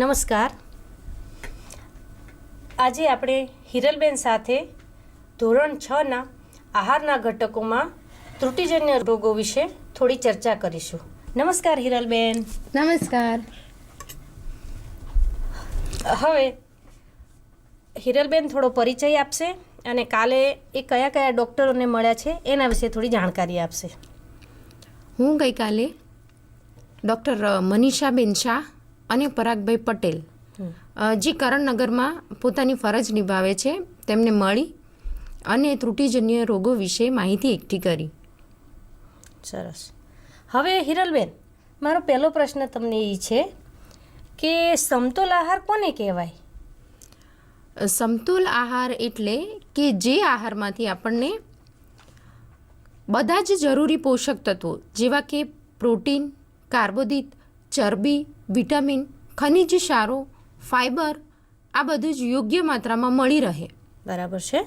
નમસ્કાર. આજે આપણે હિરલબેન સાથે ધોરણ છ ના આહારના ઘટકોમાં ત્રુટિજન્ય રોગો વિશે થોડી ચર્ચા કરીશું. નમસ્કાર હિરલબેન. નમસ્કાર. હવે હિરલબેન થોડો પરિચય આપશે અને કાલે એ કયા કયા ડૉક્ટરોને મળ્યા છે એના વિશે થોડી જાણકારી આપશે. હું ગઈકાલે ડૉક્ટર મનીષાબેન શાહ અને પરાગભાઈ પટેલ. જે કરણનગરમાં પોતાની ફરજ નિભાવે છે તેમને મળી અને ત્રુટિજન્ય રોગો વિશે માહિતી એકઠી કરી. સરસ. હવે હિરલબેન મારો પહેલો પ્રશ્ન તમને એ છે કે સમતોલ આહાર કોને કહેવાય? સમતોલ આહાર એટલે કે જે આહારમાંથી આપણને બધા જ જરૂરી પોષક તત્વો જેવા કે પ્રોટીન કાર્બોદિત ચરબી વિટામિન ખનિજ સારો ફાઇબર આ બધું જ યોગ્ય માત્રામાં મળી રહે. બરાબર છે?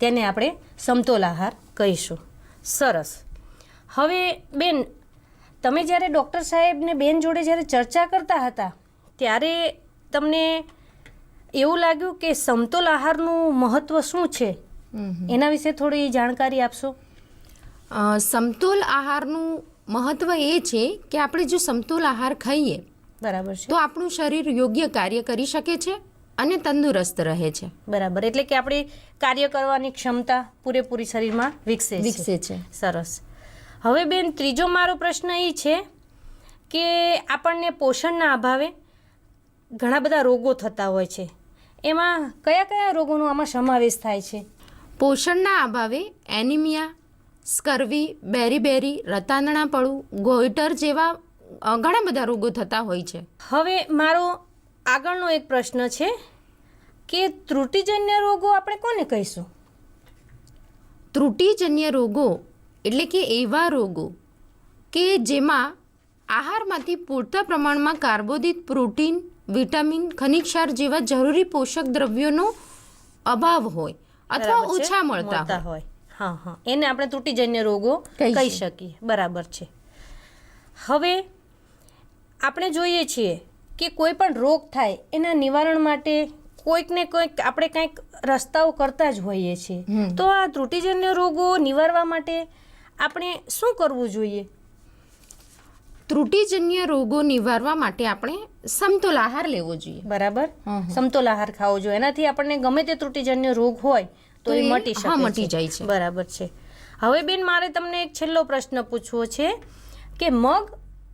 તેને આપણે સમતોલ આહાર કહીશું. સરસ. હવે બેન તમે જ્યારે ડૉક્ટર સાહેબને બેન જોડે જ્યારે ચર્ચા કરતા હતા ત્યારે તમને એવું લાગ્યું કે સમતોલ આહારનું મહત્ત્વ શું છે? એના વિશે થોડી જાણકારી આપશો? સમતોલ આહારનું મહત્ત્વ એ છે કે આપણે જો સમતોલ આહાર ખાઈએ બરાબર છે. તો આપણું શરીર યોગ્ય કાર્ય કરી શકે છે અને તંદુરસ્ત રહે છે. બરાબર એટલે કે આપણી કાર્ય કરવાની ક્ષમતા પૂરેપૂરી શરીરમાં વિકસે વિકસે છે. સરસ. હવે બેન ત્રીજો મારો પ્રશ્ન એ છે કે આપણને પોષણના અભાવે ઘણા બધા રોગો થતા હોય છે. એમાં કયા કયા રોગોનો આમાં સમાવેશ થાય છે? પોષણના અભાવે એનિમિયા સ્કર્વી બેરીબેરી રતાંગણાપળું ગોઈટર જેવા ઘણા બધા રોગો થતા હોય છે. હવે મારો આગળનો એક પ્રશ્ન છે કે ત્રુટિજન્ય રોગો આપણે કોને કહીશું? ત્રુટિજન્ય રોગો એટલે કે એવા રોગો કે જેમાં આહારમાંથી પૂરતા પ્રમાણમાં કાર્બોદિત પ્રોટીન વિટામિન ખનિજ ક્ષાર જેવા જરૂરી પોષક દ્રવ્યોનો અભાવ હોય અથવા ઓછા મળતા હોય. હા હા. એને આપણે ત્રુટિજન્ય રોગો કહી શકીએ. બરાબર છે. હવે આપણે જોઈએ છીએ કે કોઈ પણ રોગ થાય એના નિવારણ માટે કોઈક ને કોઈક આપણે કંઈક રસ્તાઓ કરતા જ હોઈએ છીએ. તો આ ત્રુટિજન્ય રોગો નિવારવા માટે આપણે શું કરવું જોઈએ? ત્રુટિજન્ય રોગો નિવારવા માટે આપણે સમતોલ આહાર લેવો જોઈએ. બરાબર. સમતોલ આહાર ખાવો જોઈએ. એનાથી આપણને ગમે તે ત્રુટિજન્ય રોગ હોય તો એ મટી શકે હા, મટી જાય છે. બરાબર છે. હવે બેન મારે તમને એક છેલ્લો પ્રશ્ન પૂછવો છે કે મગ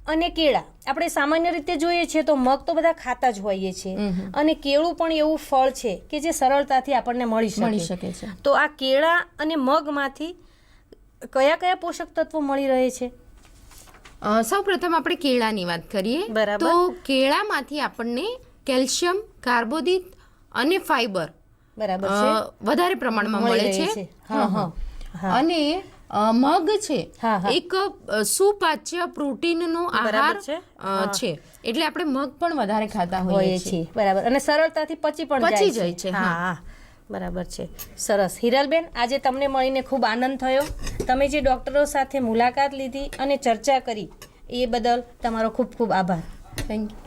અને કેળા આપણે સામાન્ય રીતે જોઈએ છીએ તો મગ તો બધા ખાતા જ હોઈએ છીએ. અને કેળું પણ એવું ફળ છે કે જે સરળતાથી આપણને મળી મળી શકે છે. તો આ કેળા અને મગમાંથી કયા કયા પોષક તત્વો મળી રહે છે? સૌ પ્રથમ આપણે કેળાની વાત કરીએ. બરાબર. તો કેળામાંથી આપણને કેલ્શિયમ કાર્બોદિત અને ફાઈબર બરાબર છે? વધારે પ્રમાણમાં મળે છે. અને મગ છે. એક સુપાચ્ય પ્રોટીનનો આહાર છે. એટલે આપણે મગ પણ વધારે ખાતા હોઈએ છીએ. બરાબર. અને સરળતાથી પચી પણ પચી જાય છે. હા. બરાબર છે. સરસ. હિરલબેન આજે તમને મળીને ખૂબ આનંદ થયો. તમે જે ડૉક્ટરો સાથે મુલાકાત લીધી અને ચર્ચા કરી એ બદલ તમારો ખૂબ ખૂબ આભાર. Thank you